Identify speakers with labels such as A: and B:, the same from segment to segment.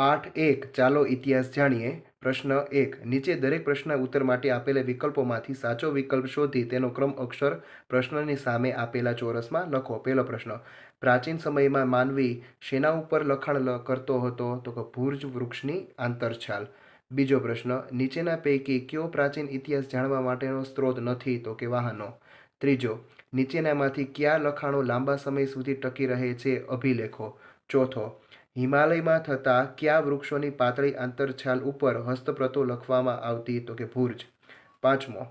A: પાઠ એક, ચાલો ઇતિહાસ જાણીએ. પ્રશ્ન એક, નીચે દરેક પ્રશ્નના ઉત્તર માટે આપેલા વિકલ્પોમાંથી સાચો વિકલ્પ શોધી તેનો ક્રમ અક્ષર પ્રશ્નની સામે આપેલા ચોરસમાં લખો. પહેલો પ્રશ્ન, પ્રાચીન સમયમાં માનવી શેના ઉપર લખાણ કરતો હતો? તો કે ભુર્જ વૃક્ષની આંતરછાલ. બીજો પ્રશ્ન, નીચેના પૈકી કયો પ્રાચીન ઇતિહાસ જાણવા માટેનો સ્ત્રોત નથી? તો કે વાહનો. ત્રીજો, નીચેનામાંથી કયા લખાણો લાંબા સમય સુધી ટકી રહે છે? અભિલેખો. ચોથો હિમાલયમાં થતા કયા વૃક્ષોની પાતળી આંતરછાલ ઉપર હસ્તપ્રતો લખવામાં આવતી તો કે ભુર્જ? પાંચમો,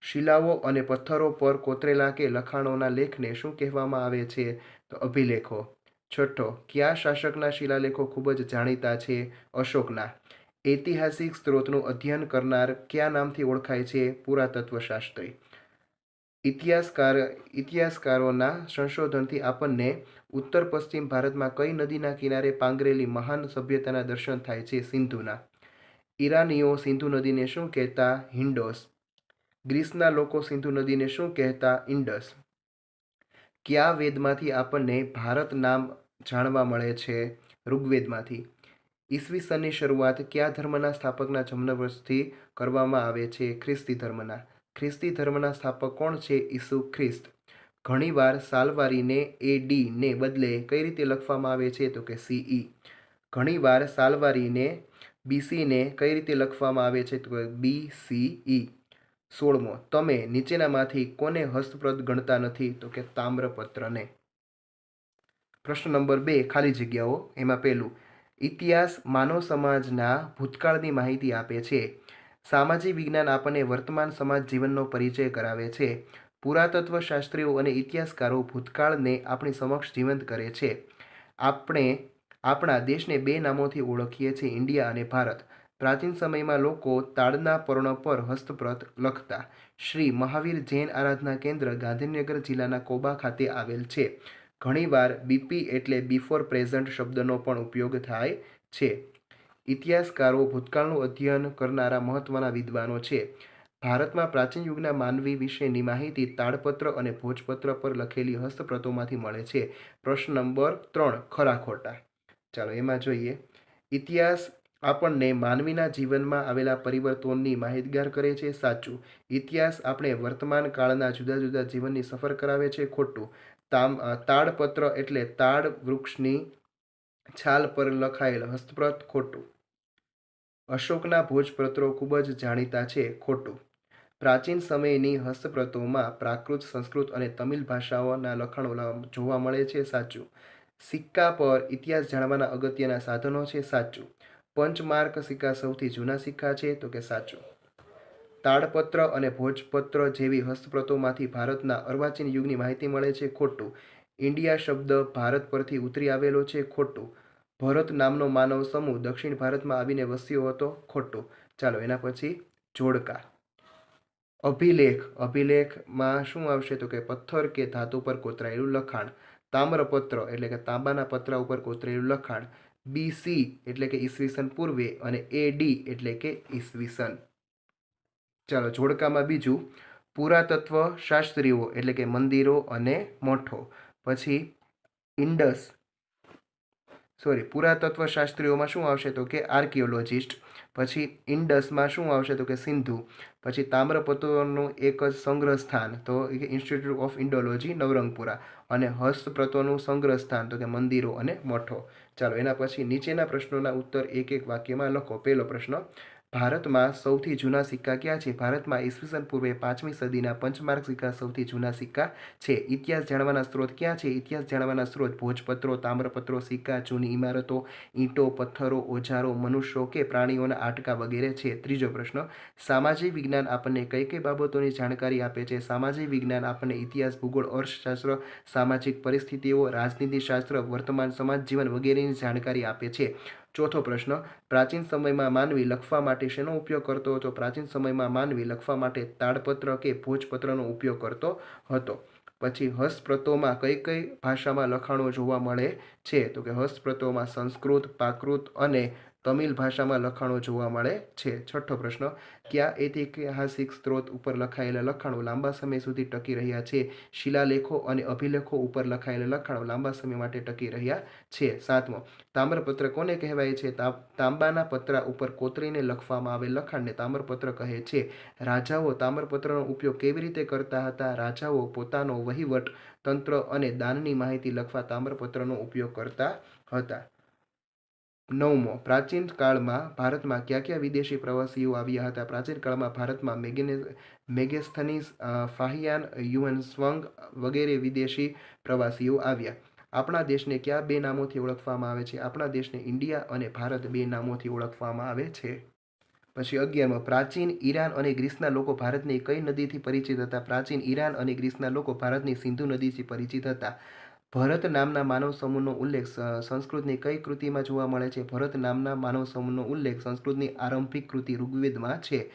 A: શિલાઓ અને પથ્થરો પર કોતરેલા કે લખાણોના લેખને શું કહેવામાં આવે છે? તો અભિલેખો. છઠ્ઠો, કયા શાસકના શિલાલેખો ખૂબ જ જાણીતા છે? અશોકના. ઐતિહાસિક સ્ત્રોતનું અધ્યયન કરનાર કયા નામથી ઓળખાય છે? પુરાતત્વશાસ્ત્રી. ઇતિહાસકાર, ઇતિહાસકારોના સંશોધનથી આપણને ઉત્તર પશ્ચિમ ભારતમાં કઈ નદીના કિનારે પાંગરેલી મહાન સભ્યતાના દર્શન થાય છે સિંધુના? ઈરાનીઓ સિંધુ નદીને શું કહેતા? હિન્ડોસ ગ્રીસના લોકો સિંધુ નદીને શું કહેતા? ઇન્ડસ. કયા વેદમાંથી આપણને ભારત નામ જાણવા મળે છે? ઋગ્વેદમાંથી. ઈસવીસનની શરૂઆત કયા ધર્મના સ્થાપકના જન્મવર્ષથી કરવામાં આવે છે? ખ્રિસ્તી ધર્મના. ખ્રિસ્તી ધર્મના સ્થાપક કોણ છે? ઈસુ ખ્રિસ્ત. ઘણીવાર સાલવારીને એ ડીને બદલે કઈ રીતે લખવામાં આવે છે? તો કે સીઈ ઘણીવાર સાલવારીને બીસીને કઈ રીતે લખવામાં આવે છે? તો કે બી સીઈ સોળમો, તમે નીચેનામાંથી કોને હસ્તપ્રદ ગણતા નથી? તો કે તામ્રપત્રને. પ્રશ્ન નંબર બે, ખાલી જગ્યાઓ. એમાં પહેલું, ઇતિહાસ માનવ સમાજના ભૂતકાળની માહિતી આપે છે. સામાજિક વિજ્ઞાન આપણને વર્તમાન સમાજ જીવનનો પરિચય કરાવે છે. પુરાતત્વ શાસ્ત્રીઓ અને ઇતિહાસકારો ભૂતકાળને આપણી સમક્ષ જીવંત કરે છે. આપણે આપણા દેશને બે નામોથી ઓળખીએ છીએ, ઇન્ડિયા અને ભારત. પ્રાચીન સમયમાં લોકો તાળના પર્ણ પર હસ્તપ્રત લખતા. શ્રી મહાવીર જૈન આરાધના કેન્દ્ર ગાંધીનગર જિલ્લાના કોબા ખાતે આવેલ છે. ઘણીવાર બીપી એટલે બિફોર પ્રેઝન્ટ શબ્દનો પણ ઉપયોગ થાય છે. ઇતિહાસકારો ભૂતકાળનું અધ્યયન કરનારા મહત્ત્વના વિદ્વાનો છે. ભારતમાં પ્રાચીન યુગના માનવી વિશેની માહિતી તાડપત્ર અને ભોજપત્ર પર લખેલી હસ્તપ્રતોમાંથી મળે છે. પ્રશ્ન નંબર ત્રણ, ખરા ખોટા. ચાલો એમાં જોઈએ. ઇતિહાસ આપણને માનવીના જીવનમાં આવેલા પરિવર્તનની માહિતગાર કરે છે. સાચું. ઇતિહાસ આપણે વર્તમાન કાળના જુદા જુદા જીવનની સફર કરાવે છે. ખોટું. તામ તાડપત્ર એટલે તાડ વૃક્ષની છાલ પર લખાયેલ હસ્તપ્રત ખોટું. અશોકના ભોજપત્રો ખૂબ જ જાણીતા છે, ખોટું. પ્રાચીન સમયની હસ્તપ્રતોમાં પ્રાકૃત, સંસ્કૃત અને તમિલ ભાષાઓના લખાણો જોવા મળે છે સાચું. સિક્કા પર ઇતિહાસ જાણવાના અગત્યના સાધનો છે સાચું. પંચમાર્ક સિક્કા સૌથી જૂના સિક્કા છે તો કે સાચું. તાડપત્ર અને ભોજપત્ર જેવી હસ્તપ્રતોમાંથી ભારતના અર્વાચીન યુગની માહિતી મળે છે ખોટું. ઇન્ડિયા શબ્દ ભારત પરથી ઉતરી આવેલો છે ખોટું. ભરત નામનો માનવ સમૂહ દક્ષિણ ભારતમાં આવીને વસ્યો હતો ખોટું ચાલો, એના પછી જોડકા અભિલેખ. અભિલેખમાં શું આવશે તો કે પથ્થર કે ધાતુ પર કોતરાયેલું લખાણ. તામ્રપત્ર એટલે કે તાંબાના પતરા ઉપર કોતરેલું લખાણ. બીસી એટલે કે ઈસવીસન પૂર્વે અને એડી એટલે કે ઈસવીસન. ચાલો, જોડકામાં બીજું. પુરાતત્વ શાસ્ત્રીઓ એટલે કે મંદિરો અને મઠો. પછી ઇન્ડસ સોરી, પુરાતત્વશાસ્ત્રીઓમાં શું આવશે તો કે આર્કિયોલોજિસ્ટ, પછી ઇન્ડસમાં શું આવશે તો કે સિંધુ, પછી તામ્રપત્રોનું એક જ સંગ્રહ સ્થાન તો ઇન્સ્ટિટ્યૂટ ઓફ ઇન્ડોલોજી નવરંગપુરા, અને હસ્તપ્રતોનું સંગ્રહ સ્થાન તો કે મંદિરો અને મઠો. ચાલો એના પછી નીચેના પ્રશ્નોના ઉત્તર એક એક વાક્યમાં લખો. પહેલો પ્રશ્ન ભારતમાં સૌથી જૂના સિક્કા ક્યાં છે? ભારતમાં ઈસવીસન પૂર્વે પાંચમી સદીના પંચમાર્ક સિક્કા સૌથી જૂના સિક્કા છે. ઇતિહાસ જાણવાના સ્ત્રોત ક્યાં છે? ઇતિહાસ જાણવાના સ્ત્રોત ભોજપત્રો, તામ્રપત્રો, સિક્કા, જૂની ઇમારતો ઈંટો, પથ્થરો, ઓજારો, મનુષ્યો કે પ્રાણીઓના આટકા વગેરે છે? ત્રીજો પ્રશ્ન, સામાજિક વિજ્ઞાન આપણને કઈ કઈ બાબતોની જાણકારી આપે છે? સામાજિક વિજ્ઞાન આપણને ઇતિહાસ, ભૂગોળ, અર્થશાસ્ત્ર, સામાજિક પરિસ્થિતિઓ, રાજનીતિશાસ્ત્ર, વર્તમાન સમાજ, જીવન વગેરેની જાણકારી આપે છે. ચોથો પ્રશ્ન, પ્રાચીન સમયમાં માનવી લખવા માટે શેનો ઉપયોગ કરતો હતો? પ્રાચીન સમયમાં માનવી લખવા માટે તાડપત્ર કે ભોજપત્રનો ઉપયોગ કરતો હતો. પછી હસ્તપ્રતોમાં કઈ કઈ ભાષામાં લખાણો જોવા મળે છે? તો કે હસ્તપ્રતોમાં સંસ્કૃત પ્રાકૃત અને તમિલ ભાષામાં લખાણો જોવા મળે છે. છઠ્ઠો પ્રશ્ન, કયા ઐતિહાસિક સ્ત્રોત ઉપર લખાયેલા લખાણો લાંબા સમય સુધી ટકી રહ્યા છે? શિલાલેખો અને અભિલેખો ઉપર લખાયેલા લખાણો લાંબા સમય માટે ટકી રહ્યા છે. સાતમો, તામ્રપત્ર કોને કહેવાય છે? તાંબાના પતરા ઉપર કોતરીને લખવામાં આવેલ લખાણને તામ્રપત્ર કહે છે. રાજાઓ તામ્રપત્રનો ઉપયોગ કેવી રીતે કરતા હતા? રાજાઓ પોતાનો વહીવટ તંત્ર અને દાનની માહિતી લખવા તામ્રપત્રનો ઉપયોગ કરતા હતા. નવમો, પ્રાચીન કાળમાં ભારતમાં કયા કયા વિદેશી પ્રવાસીઓ આવ્યા હતા? પ્રાચીન કાળમાં ભારતમાં મેગેને, મેગેસ્થનીસ ફાહિયાન, યુએન સ્વંગ વગેરે વિદેશી પ્રવાસીઓ આવ્યા. આપણા દેશને કયા બે નામોથી ઓળખવામાં આવે છે? આપણા દેશને ઇન્ડિયા અને ભારત બે નામોથી ઓળખવામાં આવે છે. પછી અગિયારમો, પ્રાચીન ઈરાન અને ગ્રીસના લોકો ભારતની કઈ નદીથી પરિચિત હતા? પ્રાચીન ઈરાન અને ગ્રીસના લોકો ભારતની સિંધુ નદીથી પરિચિત હતા. ભરત નામના માનવ સમૂહનો ઉલ્લેખ સંસ્કૃતની કઈ કૃતિમાં જોવા મળે છે? ભરત નામના માનવ સમૂહનો ઉલ્લેખ સંસ્કૃતની આરંભિક કૃતિ ઋગ્વેદમાં છે.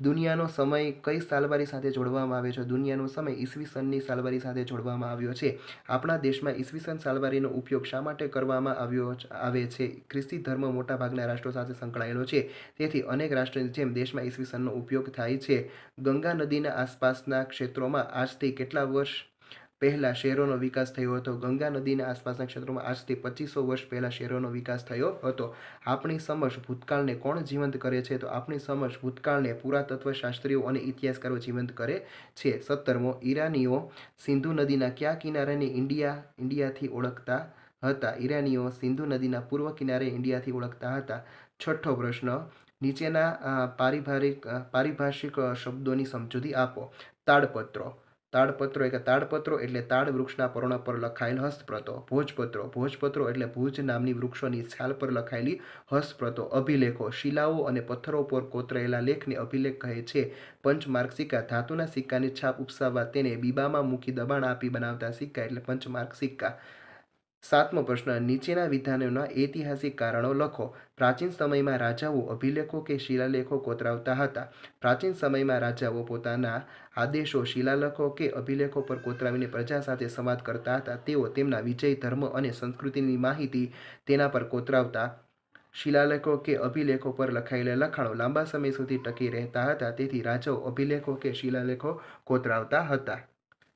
A: દુનિયાનો સમય કઈ સાલવારી સાથે જોડવામાં આવ્યો છે? દુનિયાનો સમય ઈસવીસનની સાલવારી સાથે જોડવામાં આવ્યો છે. આપણા દેશમાં ઈસવીસન સાલવારીનો ઉપયોગ શા માટે કરવામાં આવ્યો આવે છે? ખ્રિસ્તી ધર્મ મોટાભાગના રાષ્ટ્રો સાથે સંકળાયેલો છે. તેથી અનેક રાષ્ટ્રની જેમ દેશમાં ઈસવીસનનો ઉપયોગ થાય છે. ગંગા નદીના આસપાસના ક્ષેત્રોમાં આજથી કેટલા વર્ષ પહેલાં શહેરોનો વિકાસ થયો હતો. ગંગા નદીના આસપાસના ક્ષેત્રોમાં આજથી પચીસો વર્ષ પહેલાં શહેરોનો વિકાસ થયો હતો. આપણી સમક્ષ ભૂતકાળને કોણ જીવંત કરે છે? તો આપણી સમક્ષ ભૂતકાળને પુરાતત્વશાસ્ત્રીઓ અને ઇતિહાસકારો જીવંત કરે છે. સત્તરમો ઈરાનીઓ સિંધુ નદીના કયા કિનારાને ઇન્ડિયા, ઇન્ડિયાથી ઓળખતા હતા? ઈરાનીઓ સિંધુ નદીના પૂર્વ કિનારે ઇન્ડિયાથી ઓળખતા હતા. છઠ્ઠો પ્રશ્ન, નીચેના પારિભારિક પારિભાષિક શબ્દોની સમજૂતી આપો. તાડપત્રો તાડપત્રો એટલે તાડપત્રો એટલે તાડ વૃક્ષના પર્ણ પર લખાયેલ હસ્તપ્રતો. ભોજપત્રો. ભોજપત્રો એટલે ભુજ નામની વૃક્ષોની છાલ પર લખાયેલી હસ્તપ્રતો. અભિલેખો. શિલાઓ અને પથ્થરો પર કોતરાયેલા લેખને અભિલેખ કહે છે. પંચમાર્ક સિક્કા ધાતુના સિક્કાની છાપ ઉપસાવવા તેને બીબામાં મૂકી દબાણ આપી બનાવતા સિક્કા એટલે પંચમાર્ક સિક્કા સાતમો પ્રશ્ન, નીચેના વિધાનોના ઐતિહાસિક કારણો લખો. પ્રાચીન સમયમાં રાજાઓ અભિલેખો કે શિલાલેખો કોતરાવતા હતા. પ્રાચીન સમયમાં રાજાઓ પોતાના આદેશો, શિલાલેખો કે અભિલેખો પર કોતરાવીને પ્રજા સાથે સંવાદ કરતા હતા. તેઓ તેમના વિજય, ધર્મ અને સંસ્કૃતિની માહિતી તેના પર કોતરાવતા શિલાલેખો કે અભિલેખો પર લખાયેલા લખાણો લાંબા સમય સુધી ટકી રહેતા હતા. તેથી રાજાઓ અભિલેખો કે શિલાલેખો કોતરાવતા હતા.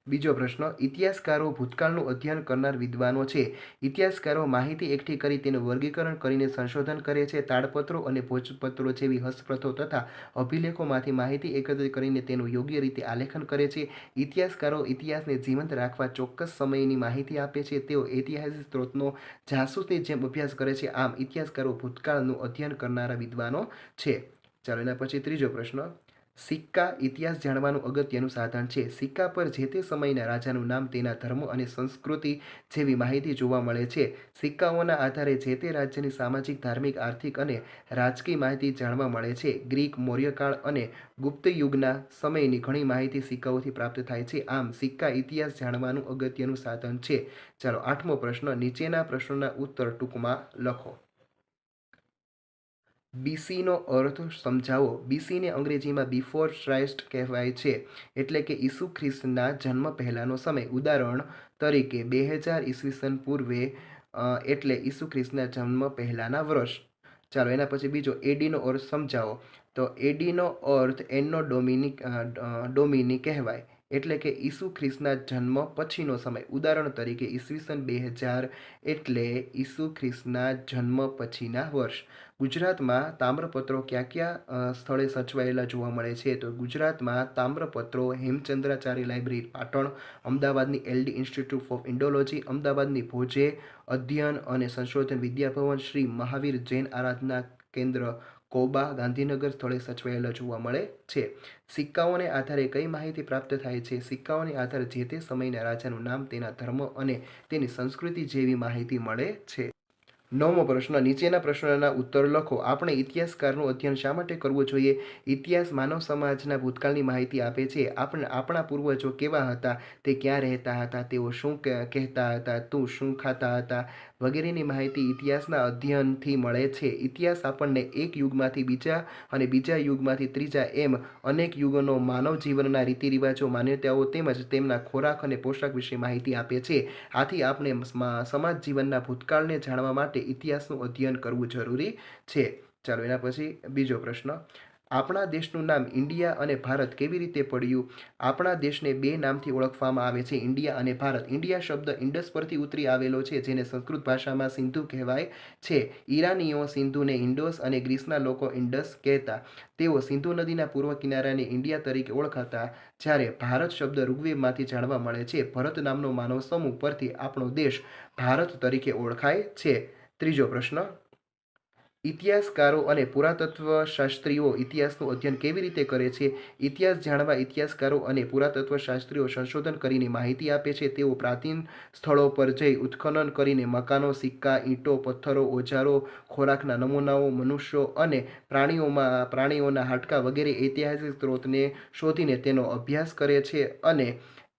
A: બીજો પ્રશ્ન, ઇતિહાસકારો ભૂતકાળનું અધ્યયન કરનાર વિદ્વાનો છે. ઇતિહાસકારો માહિતી એકઠી કરી તેનું વર્ગીકરણ કરીને સંશોધન કરે છે. તાડપત્રો અને ભોજપત્રો જેવી હસ્તપ્રથો તથા અભિલેખોમાંથી માહિતી એકત્રિત કરીને તેનું યોગ્ય રીતે આલેખન કરે છે. ઇતિહાસકારો ઇતિહાસને જીવંત રાખવા ચોક્કસ સમયની માહિતી આપે છે. તેઓ ઐતિહાસિક સ્ત્રોતનો જાસૂસની જેમ અભ્યાસ કરે છે. આમ, ઇતિહાસકારો ભૂતકાળનું અધ્યયન કરનારા વિદ્વાનો છે. ચાલો એના પછી ત્રીજો પ્રશ્ન સિક્કા ઇતિહાસ જાણવાનું અગત્યનું સાધન છે. સિક્કા પર જે તે સમયના રાજાનું નામ, તેના ધર્મ અને સંસ્કૃતિ જેવી માહિતી જોવા મળે છે. સિક્કાઓના આધારે જે તે રાજ્યની સામાજિક, ધાર્મિક, આર્થિક અને રાજકીય માહિતી જાણવા મળે છે. ગ્રીક મૌર્યકાળ અને ગુપ્ત યુગના સમયની ઘણી માહિતી સિક્કાઓથી પ્રાપ્ત થાય છે. આમ, સિક્કા ઇતિહાસ જાણવાનું અગત્યનું સાધન છે. ચાલો આઠમો પ્રશ્ન, નીચેના પ્રશ્નોના ઉત્તર ટૂંકમાં લખો. બીસીનો અર્થ સમજાવો. બીસીને અંગ્રેજીમાં બિફોર ક્રાઇસ્ટ કહેવાય છે એટલે કે ઈસુ ખ્રિસ્તના જન્મ પહેલાંનો સમય. ઉદાહરણ તરીકે બે હજાર ઈસવીસન પૂર્વે એટલે ઈસુ ખ્રિસ્તના જન્મ પહેલાંના વર્ષ. ચાલો એના પછી બીજો એડીનો અર્થ સમજાવો. તો એડીનો અર્થ એનો અ, ડોમિની કહેવાય. એટલે કે ઈસુ ખ્રિસ્તના જન્મ પછીનો સમય. ઉદાહરણ તરીકે ઈસવીસન બે હજાર એટલે ઈસુ ખ્રિસ્તના જન્મ પછીના વર્ષ. ગુજરાતમાં તામ્રપત્રો ક્યાં ક્યાં સ્થળે સચવાયેલા જોવા મળે છે? તો ગુજરાતમાં તામ્રપત્રો હેમચંદ્રાચાર્ય લાઇબ્રેરી, પાટણ, અમદાવાદની એલડી ઇન્સ્ટિટ્યૂટ ઓફ ઇન્ડોલોજી, અમદાવાદની ભોજે અધ્યયન અને સંશોધન વિદ્યાભવન શ્રી મહાવીર જૈન આરાધના કેન્દ્ર કોબા ગાંધીનગર સ્થળે સચવાયેલા જોવા મળે છે. સિક્કાઓને આધારે કઈ માહિતી પ્રાપ્ત થાય છે? સિક્કાઓને આધારે જે તે સમયના રાજાનું નામ, તેના ધર્મ અને તેની સંસ્કૃતિ જેવી માહિતી મળે છે. નવમો પ્રશ્ન, નીચેના પ્રશ્નોના ઉત્તર લખો. આપણે ઇતિહાસકારનું અધ્યયન શા માટે કરવું જોઈએ? ઇતિહાસ માનવ સમાજના ભૂતકાળની માહિતી આપે છે. આપણે, આપણા પૂર્વજો કેવા હતા? તે ક્યાં રહેતા હતા? તેઓ શું કહેતા હતા? તું શું ખાતા હતા? વગેરેની માહિતી ઇતિહાસના અધ્યયનથી મળે છે. ઇતિહાસ આપણને એક યુગમાંથી બીજા અને બીજા યુગમાંથી ત્રીજા એમ અનેક યુગોનો માનવ જીવનના રીતિરિવાજો માન્યતાઓ તેમજ તેમના ખોરાક અને પોશાક વિશે માહિતી આપે છે. આથી આપણે સમાજ જીવનના ભૂતકાળને જાણવા માટે ઇતિહાસનું અધ્યયન કરવું જરૂરી છે. ચાલો એના પછી બીજો પ્રશ્ન. આપણા દેશનું નામ ઇન્ડિયા અને ભારત કેવી રીતે પડ્યું? આપણા દેશને બે નામથી ઓળખવામાં આવે છે, ઇન્ડિયા અને ભારત. ઇન્ડિયા શબ્દ ઇન્ડસ પરથી ઉતરી આવેલો છે, જેને સંસ્કૃત ભાષામાં સિંધુ કહેવાય છે. ઈરાનીઓ સિંધુને ઇન્ડોસ અને ગ્રીસના લોકો ઇન્ડસ કહેતા. તેઓ સિંધુ નદીના પૂર્વ કિનારાને ઇન્ડિયા તરીકે ઓળખાતા, જ્યારે ભારત શબ્દ ઋગ્વેદમાંથી જાણવા મળે છે. ભરત નામનો માનવ સમૂહ પરથી આપણો દેશ ભારત તરીકે ઓળખાય છે. ત્રીજો પ્રશ્ન. ઇતિહાસકારો અને પુરાતત્વ શાસ્ત્રીઓ ઇતિહાસનું અધ્યયન કેવી રીતે કરે છે, ઇતિહાસ જાણવા ઇતિહાસકારો અને પુરાતત્વ શાસ્ત્રીઓ સંશોધન કરીને માહિતી આપે છે, તેઓ પ્રાચીન સ્થળો પર જઈ ઉત્ખનન કરીને મકાનો, સિક્કા, ઈંટો, પથ્થરો, ઓજારો, ખોરાકના નમૂનાઓ, મનુષ્યો અને પ્રાણીઓમાં, પ્રાણીઓના હાડકાં વગેરે ઐતિહાસિક સ્ત્રોતને શોધીને તેનો અભ્યાસ કરે છે અને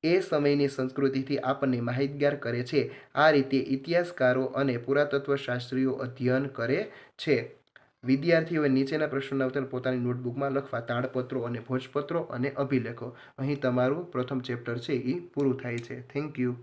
A: એ સમયની સંસ્કૃતિથી આપણને માહિતગાર કરે છે. આ રીતે ઇતિહાસકારો અને પુરાતત્વશાસ્ત્રીઓ અધ્યયન કરે છે. વિદ્યાર્થીઓએ નીચેના પ્રશ્નોના ઉત્તર પોતાની નોટબુકમાં લખવા તાળપત્રો અને ભોજપત્રો અને અભિલેખો. અહીં તમારું પ્રથમ ચેપ્ટર છે એ પૂરું થાય છે. Thank you